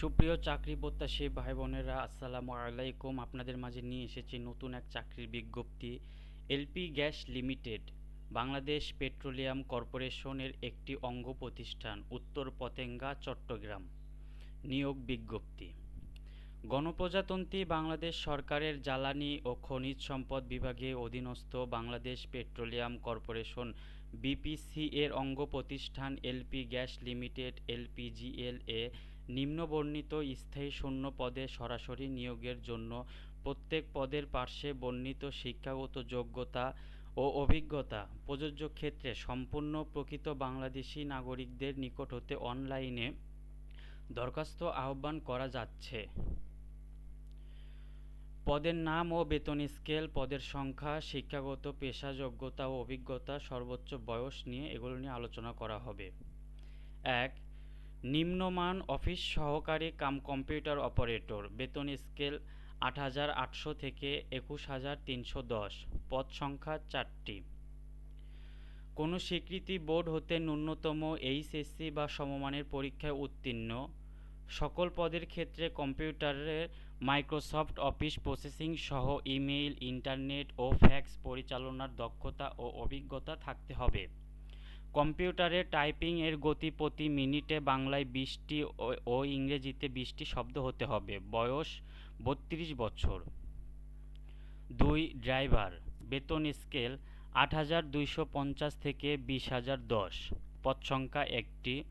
সুপ্রিয় চাকরি প্রত্যাশী ভাই বোনেরা, আসসালামু আলাইকুম। আপনাদের মাঝে নিয়ে এসেছি নতুন এক চাকরির বিজ্ঞপ্তি। LP gas limited, Bangladesh petroleum কর্পোরেশনের একটি অঙ্গ প্রতিষ্ঠান, উত্তর পতেঙ্গা, চট্টগ্রাম। নিয়োগ বিজ্ঞপ্তি। গণপ্রজাতন্ত্রী বাংলাদেশ সরকারের জ্বালানি ও খনিজ সম্পদ বিভাগে অধীনস্থ বাংলাদেশ পেট্রোলিয়াম কর্পোরেশন বিপিসি এর অঙ্গ প্রতিষ্ঠান এলপি গ্যাস লিমিটেড এলপিজিএল এ নিম্নবর্ণিত স্থায়ী শূন্য পদে সরাসরি নিয়োগের জন্য প্রত্যেক পদের পার্শ্বে বর্ণিত শিক্ষাগত যোগ্যতা ও অভিজ্ঞতা প্রযোজ্য ক্ষেত্রে সম্পূর্ণ প্রকৃত বাংলাদেশি নাগরিকদের নিকট হতে অনলাইনে দরখাস্ত আহ্বান করা যাচ্ছে। পদের নাম ও বেতন স্কেল, পদের সংখ্যা, শিক্ষাগত পেশা, যোগ্যতা ও অভিজ্ঞতা সর্বোচ্চ বয়স নিয়ে এগুলো নিয়ে আলোচনা করা হবে। এক নিম্নমান অফিস সহকারী কাম কম্পিউটার অপারেটর, বেতন স্কেল আট হাজার আটশো থেকে একুশ হাজার তিনশো দশ, পদ সংখ্যা চারটি। কোনো স্বীকৃতি বোর্ড হতে ন্যূনতম এইচএসসি বা সমমানের পরীক্ষায় উত্তীর্ণ, সকল পদের ক্ষেত্রে কম্পিউটারের মাইক্রোসফট অফিস প্রসেসিং সহ ইমেইল, ইন্টারনেট ও ফ্যাক্স পরিচালনার দক্ষতা ও অভিজ্ঞতা থাকতে হবে। কম্পিউটারে টাইপিং এর গতি প্রতি মিনিটে বাংলায় বিশটি ও ইংরেজিতে বিশটি শব্দ হতে হবে। বয়স বত্রিশ বছর। দুই, ড্রাইভার। বেতন স্কেল আট হাজার দুইশো পঞ্চাশ থেকে বিশ হাজার দশ। পদ সংখ্যা একটি।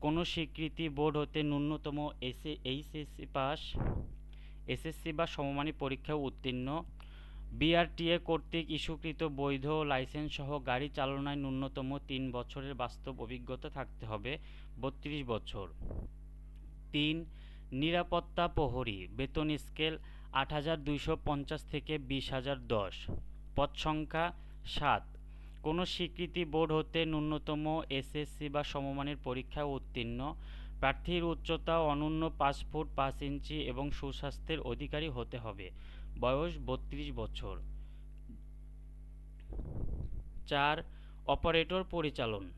কোনো স্বীকৃতি বোর্ড হতে ন্যূনতম এসএ এইচএসসি পাস এসএসসি বা সমমানী পরীক্ষায় উত্তীর্ণ। বিআরটিএ কর্তৃক ইস্যুকৃত বৈধ লাইসেন্স সহ গাড়ি চালনায় ন্যূনতম তিন বছরের বাস্তব অভিজ্ঞতা থাকতে হবে, বত্রিশ বছর। তিন, নিরাপত্তা প্রহরী, বেতন স্কেল আট হাজার দুইশো পঞ্চাশ থেকে বিশ হাজার দশ। পদ সংখ্যা সাত, কোনো স্বীকৃতি বোর্ড হতে ন্যূনতম এসএসসি বা সমমানের পরীক্ষায় উত্তীর্ণ, প্রার্থীর উচ্চতা অনন্য পাঁচ ফুট পাঁচ ইঞ্চি এবং সুস্বাস্থ্যের অধিকারী হতে হবে। বয়স বত্রিশ বছর। চার, অপারেটর পরিচালন।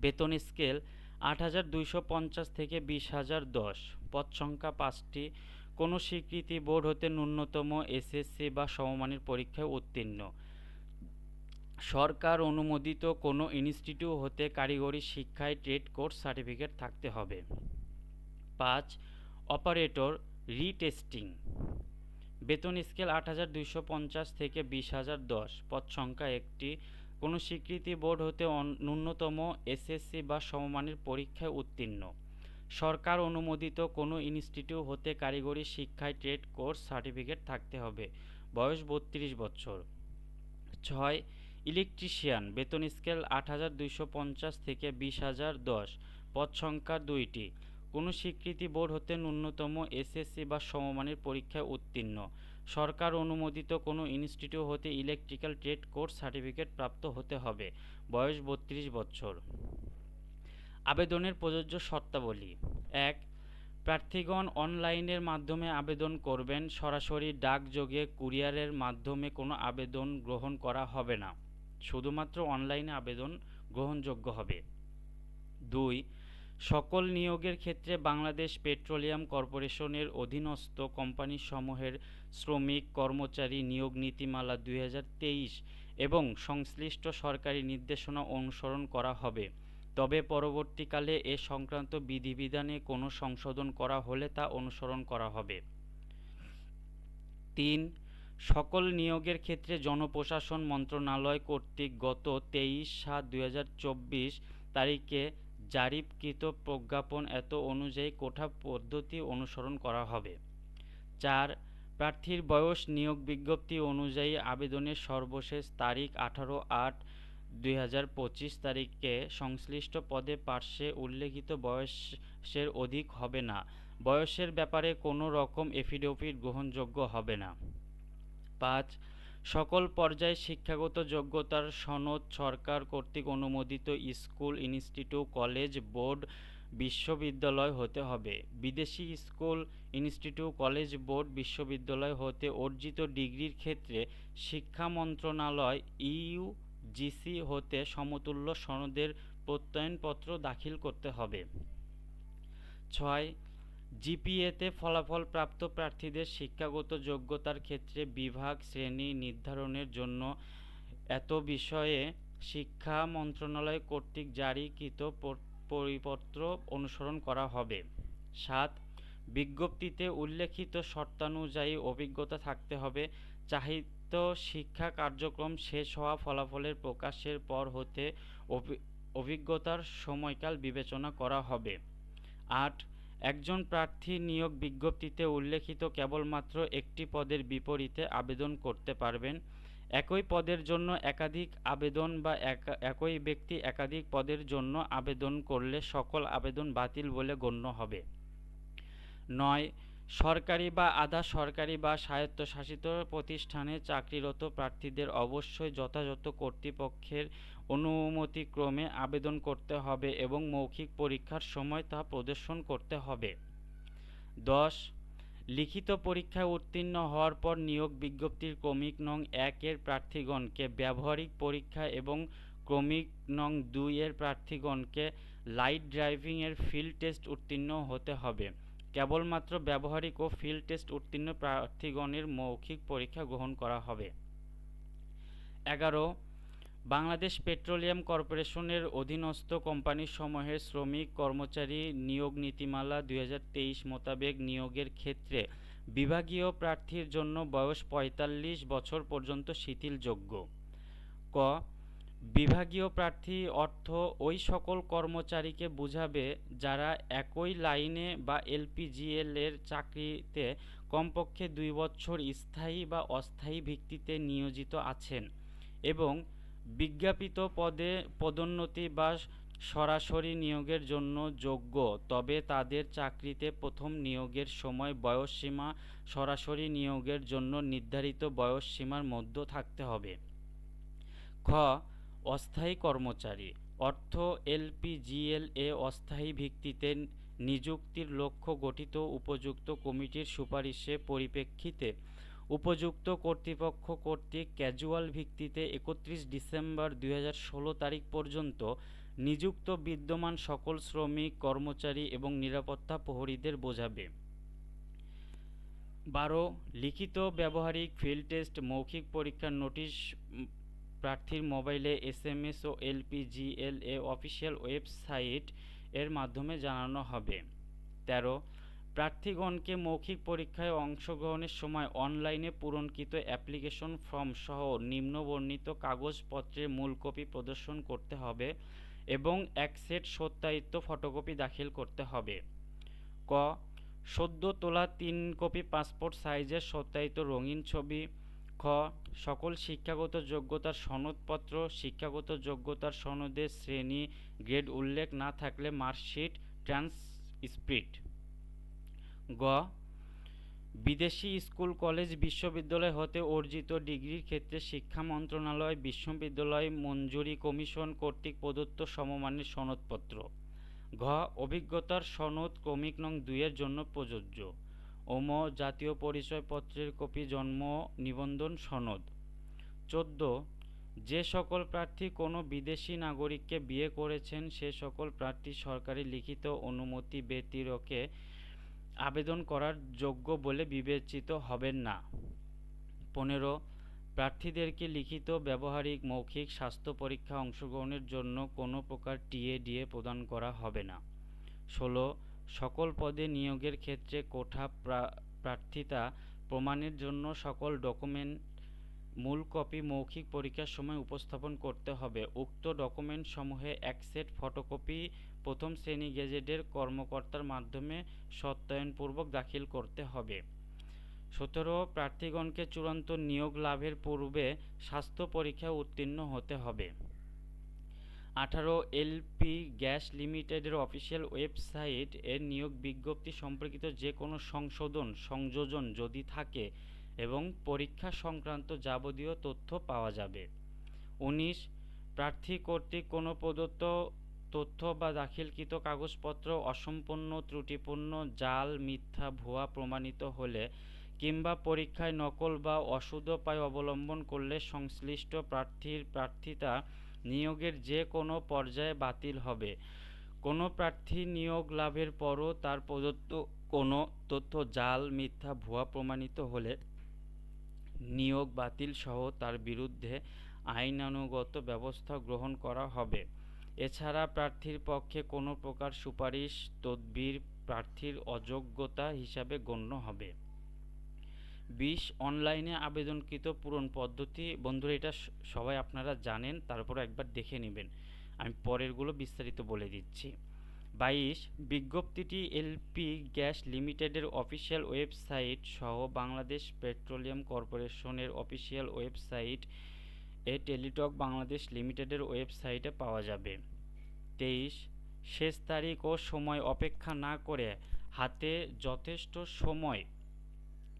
বেতন স্কেল আট হাজার দুইশো পঞ্চাশ থেকে বিশ হাজার দশ। পদ সংখ্যা পাঁচটি। কোনো স্বীকৃতি বোর্ড হতে ন্যূনতম এসএসসি বা সমমানের পরীক্ষায় উত্তীর্ণ। সরকার অনুমোদিত কোনো ইনস্টিটিউট হতে কারিগরি শিক্ষায় ট্রেড কোর্স সার্টিফিকেট থাকতে হবে। পাঁচ, অপারেটর রিটেস্টিং। বেতন স্কেল আট হাজার দুইশো পঞ্চাশ থেকে বিশ হাজার দশ। পদ সংখ্যা একটি। কোনো স্বীকৃতি বোর্ড হতে ন্যূনতম এসএসসি বা সমমানের পরীক্ষায় উত্তীর্ণ। সরকার অনুমোদিত কোনো ইনস্টিটিউট হতে কারিগরি শিক্ষায় ট্রেড কোর্স সার্টিফিকেট থাকতে হবে। বয়স বত্রিশ বছর। ছয়, ইলেকট্রিশিয়ান। বেতন স্কেল আট হাজার দুইশো পঞ্চাশ থেকে বিশ হাজার দশ। পদ সংখ্যা দুইটি। কোনো স্বীকৃতি বোর্ড হতে ন্যূনতম এসএসসি বা সমমানের পরীক্ষায় উত্তীর্ণ। সরকার অনুমোদিত কোনো ইনস্টিটিউট হতে ইলেকট্রিক্যাল ট্রেড কোর্স সার্টিফিকেট প্রাপ্ত হতে হবে। বয়স বত্রিশ বছর। আবেদনের প্রযোজ্য শর্তাবলী। এক, প্রার্থীগণ অনলাইনের মাধ্যমে আবেদন করবেন, সরাসরি ডাকযোগে কুরিয়ারের মাধ্যমে কোনো আবেদন গ্রহণ করা হবে না। শুধুমাত্র অনলাইনে আবেদন গ্রহণযোগ্য হবে। দুই সকল নিয়োগের ক্ষেত্রে বাংলাদেশ পেট্রোলিয়াম কর্পোরেশনের অধীনস্থ কোম্পানিসমূহের শ্রমিক কর্মচারী নিয়োগ নীতিমালা দুই হাজার তেইশ এবং সংশ্লিষ্ট সরকারি নির্দেশনা অনুসরণ করা হবে। তবে পরবর্তীকালে এ সংক্রান্ত বিধিবিধানে কোনো সংশোধন করা হলে তা অনুসরণ করা হবে। তিন, সকল নিয়োগের ক্ষেত্রে জনপ্রশাসন মন্ত্রণালয় কর্তৃক গত তেইশ সাত দুই তারিখে জারিকৃত প্রজ্ঞাপন এত অনুযায়ী কোঠা পদ্ধতি অনুসরণ করা হবে। চার, প্রার্থীর বয়স নিয়োগ বিজ্ঞপ্তি অনুযায়ী আবেদনের সর্বশেষ তারিখ আঠারো আট দুই তারিখে সংশ্লিষ্ট পদে পার্শ্বে উল্লেখিত বয়সের অধিক হবে না। বয়সের ব্যাপারে কোনো রকম এফিডেভিট গ্রহণযোগ্য হবে না। পাঁচ সকল পর্যায়ে শিক্ষাগত যোগ্যতার সনদ সরকার কর্তৃক অনুমোদিত স্কুল, ইনস্টিটিউট, কলেজ, বোর্ড, বিশ্ববিদ্যালয় হতে হবে। বিদেশি স্কুল, ইনস্টিটিউট, কলেজ, বোর্ড, বিশ্ববিদ্যালয় হতে অর্জিত ডিগ্রির ক্ষেত্রে শিক্ষা মন্ত্রণালয় ইউজিসি হতে সমতুল্য সনদের প্রত্যয়নপত্র দাখিল করতে হবে। ছয় জিপিএতে ফলাফল প্রাপ্ত প্রার্থীদের শিক্ষাগত যোগ্যতার ক্ষেত্রে বিভাগ শ্রেণি নির্ধারণের জন্য এত বিষয়ে শিক্ষা মন্ত্রণালয় কর্তৃক জারিকৃত পরিপত্র অনুসরণ করা হবে। সাত, বিজ্ঞপ্তিতে উল্লেখিত শর্তানুযায়ী অভিজ্ঞতা থাকতে হবে। চাহিত শিক্ষা কার্যক্রম শেষ হওয়া ফলাফলের প্রকাশের পর হতে অভিজ্ঞতার সময়কাল বিবেচনা করা হবে। আট একজন প্রার্থী নিয়োগ বিজ্ঞপ্তিতে উল্লেখিত কেবলমাত্র একটি পদের বিপরীতে আবেদন করতে পারবেন। একই পদের জন্য একাধিক আবেদন বা একই ব্যক্তি একাধিক পদের জন্য আবেদন করলে সকল আবেদন বাতিল বলে গণ্য হবে। নয়, সরকারি বা আধা সরকারি বা স্বায়ত্তশাসিত প্রতিষ্ঠানে চাকরিরত প্রার্থীদের অবশ্যই যথাযথ কর্তৃপক্ষের অনুমতিক্রমে আবেদন করতে হবে এবং মৌখিক পরীক্ষার সময় তা প্রদর্শন করতে হবে। দশ, লিখিত পরীক্ষায় উত্তীর্ণ হওয়ার পর নিয়োগ বিজ্ঞপ্তির ক্রমিক নং এক এর প্রার্থীগণকে ব্যবহারিক পরীক্ষা এবং ক্রমিক নং দুই এর প্রার্থীগণকে লাইট ড্রাইভিং এর ফিল্ড টেস্ট উত্তীর্ণ হতে হবে। কেবলমাত্র ব্যবহারিক ও ফিল্ড টেস্ট উত্তীর্ণ প্রার্থীগণের মৌখিক পরীক্ষা গ্রহণ করা হবে। এগারো বাংলাদেশ পেট্রোলিয়াম কর্পোরেশনের অধীনস্থ কোম্পানিসমূহের শ্রমিক কর্মচারী নিয়োগ নীতিমালা দু হাজার তেইশ মোতাবেক নিয়োগের ক্ষেত্রে বিভাগীয় প্রার্থীর জন্য বয়স পঁয়তাল্লিশ বছর পর্যন্ত শিথিলযোগ্য। ক, বিভাগীয় প্রার্থী অর্থ ওই সকল কর্মচারীকে বুঝাবে যারা একই লাইনে বা এলপিজিএল এর চাকরিতে কমপক্ষে দুই বছর স্থায়ী বা অস্থায়ী ভিত্তিতে নিয়োজিত আছেন এবং বিজ্ঞাপিত পদে পদোন্নতি বা সরাসরি নিয়োগের জন্য যোগ্য, তবে তাদের চাকরিতে প্রথম নিয়োগের সময় বয়সসীমা সরাসরি নিয়োগের জন্য নির্ধারিত বয়সসীমার মধ্যে থাকতে হবে। খ, অস্থায়ী কর্মচারী। অর্থ এলপিজিএল এ অস্থায়ী ভিত্তিতে নিযুক্তির লক্ষ্য গঠিত উপযুক্ত কমিটির সুপারিশে পরিপ্রেক্ষিতে উপযুক্ত কর্তৃপক্ষ কর্তৃক ক্যাজুয়াল ভিত্তিতে একত্রিশ ডিসেম্বর দু হাজার ষোলো তারিখ পর্যন্ত নিযুক্ত বিদ্যমান সকল শ্রমিক, কর্মচারী এবং নিরাপত্তা প্রহরীদের বোঝাবে। বারো, লিখিত ব্যবহারিক ফিল্ড টেস্ট মৌখিক পরীক্ষার নোটিশ প্রার্থীর মোবাইলে এস এম এস ও এলপিজিএল এ অফিসিয়াল ওয়েবসাইট এর মাধ্যমে জানানো হবে। তেরো প্রার্থীগণকে মৌখিক পরীক্ষায় অংশগ্রহণের সময় অনলাইনে পূরণকৃত অ্যাপ্লিকেশন ফর্ম সহ নিম্নবর্ণিত কাগজপত্রের মূল কপি প্রদর্শন করতে হবে এবং এক সেট সত্যায়িত ফটোকপি দাখিল করতে হবে। ক. সদ্য তোলা তিন কপি পাসপোর্ট সাইজের সত্যায়িত রঙিন ছবি। খ. সকল শিক্ষাগত যোগ্যতার সনদপত্র, শিক্ষাগত যোগ্যতার সনদের শ্রেণি, গ্রেড উল্লেখ না থাকলে মার্কশিট ট্রান্সস্ক্রিপ্ট গ, বিদেশি স্কুল, কলেজ, বিশ্ববিদ্যালয় হতে অর্জিত ডিগ্রির ক্ষেত্রে শিক্ষা মন্ত্রণালয়, বিশ্ববিদ্যালয় মঞ্জুরি কমিশন কর্তৃক প্রদত্ত সমমানের সনদপত্র। ঘ, অভিজ্ঞতার সনদ ক্রমিক নং দুইয়ের জন্য প্রযোজ্য। ওম, জাতীয় পরিচয়পত্রের কপি, জন্ম, নিবন্ধন, সনদ। চোদ্দ, যে সকল প্রার্থী কোনো বিদেশি নাগরিককে বিয়ে করেছেন, সে সকল প্রার্থী সরকারি লিখিত অনুমতি ব্যতিরকে আবেদন করার যোগ্য বলে বিবেচিত হবেন না। পনেরো, প্রার্থীদেরকে লিখিত, ব্যবহারিক, মৌখিক স্বাস্থ্য পরীক্ষা অংশগ্রহণের জন্য কোনো প্রকার টিএ ডিএ প্রদান করা হবে না। ষোলো, সকল পদে নিয়োগের ক্ষেত্রে কোঠা প্রার্থিতা প্রমাণের জন্য সকল ডকুমেন্ট, মূল কপি মৌখিক পরীক্ষার সময় উপস্থাপন করতে হবে। উক্ত ডকুমেন্টসমূহে এক সেট ফটোকপি প্রথম শ্রেণি গেজেটের কর্মকর্তার মাধ্যমে সত্যায়নপূর্বক দাখিল করতে হবে। সতেরো প্রার্থীগণকে চূড়ান্ত নিয়োগ লাভের পূর্বে স্বাস্থ্য পরীক্ষায় উত্তীর্ণ হতে হবে। আঠারো এলপি গ্যাস লিমিটেডের অফিসিয়াল ওয়েবসাইট এর নিয়োগ বিজ্ঞপ্তি সম্পর্কিত যে কোনো সংশোধন, সংযোজন যদি থাকে এবং পরীক্ষা সংক্রান্ত যাবতীয় তথ্য পাওয়া যাবে। উনিশ প্রার্থী কর্তৃক কোনো প্রদত্ত তথ্য বা দাখিলকৃত কাগজপত্র অসম্পূর্ণ, ত্রুটিপূর্ণ, জাল, মিথ্যা, ভুয়া প্রমাণিত হলে কিংবা পরীক্ষায় নকল বা অসুদোপায় অবলম্বন করলে সংশ্লিষ্ট প্রার্থীর প্রার্থিতা নিয়োগের যে কোনো পর্যায়ে বাতিল হবে। কোনো প্রার্থী নিয়োগ লাভের পরও তার প্রদত্ত কোনো তথ্য, জাল, মিথ্যা, ভুয়া প্রমাণিত হলে নিয়োগ বাতিল সহ তার বিরুদ্ধে আইনানুগত ব্যবস্থা গ্রহণ করা হবে। এছাড়া প্রার্থীর পক্ষে কোনো প্রকার সুপারিশ, তদবির প্রার্থীর অযোগ্যতা হিসাবে গণ্য হবে। বিশ, অনলাইনে আবেদনকৃত পূরণ পদ্ধতি। বন্ধুরা, এটা সবাই আপনারা জানেন তারপর একবার দেখে নেবেন। আমি পরেরগুলো বিস্তারিত বলে দিচ্ছি। বাইশ, বিজ্ঞপ্তিটি এলপি গ্যাস লিমিটেডের অফিসিয়াল ওয়েবসাইট সহ বাংলাদেশ পেট্রোলিয়াম কর্পোরেশনের অফিসিয়াল ওয়েবসাইট এ টেলিটক বাংলাদেশ লিমিটেডের ওয়েবসাইটে পাওয়া যাবে। তেইশ, শেষ তারিখ ও সময় অপেক্ষা না করে হাতে যথেষ্ট সময়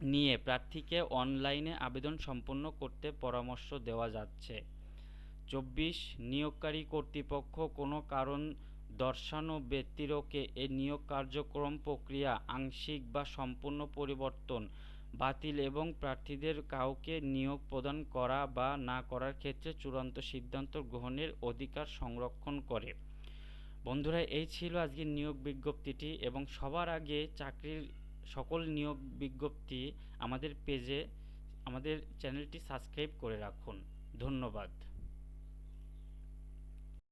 নিয়ে প্রার্থীকে অনলাইনে আবেদন সম্পন্ন করতে পরামর্শ দেওয়া যাচ্ছে। চব্বিশ, নিয়োগকারী কর্তৃপক্ষ কোনো কারণ দর্শানো ব্যক্তিরকে এ নিয়োগ কার্যক্রম প্রক্রিয়া আংশিক বা সম্পূর্ণ পরিবর্তন বাতিল এবং প্রার্থীদের কাউকে নিয়োগ প্রদান করা বা না করার ক্ষেত্রে চূড়ান্ত সিদ্ধান্ত গ্রহণের অধিকার সংরক্ষণ করে। বন্ধুরা, এই ছিল আজকের নিয়োগ বিজ্ঞপ্তিটি এবং সবার আগে চাকরির সকল নিয়োগ বিজ্ঞপ্তি আমাদের পেজে, আমাদের চ্যানেলটি সাবস্ক্রাইব করে রাখুন। ধন্যবাদ।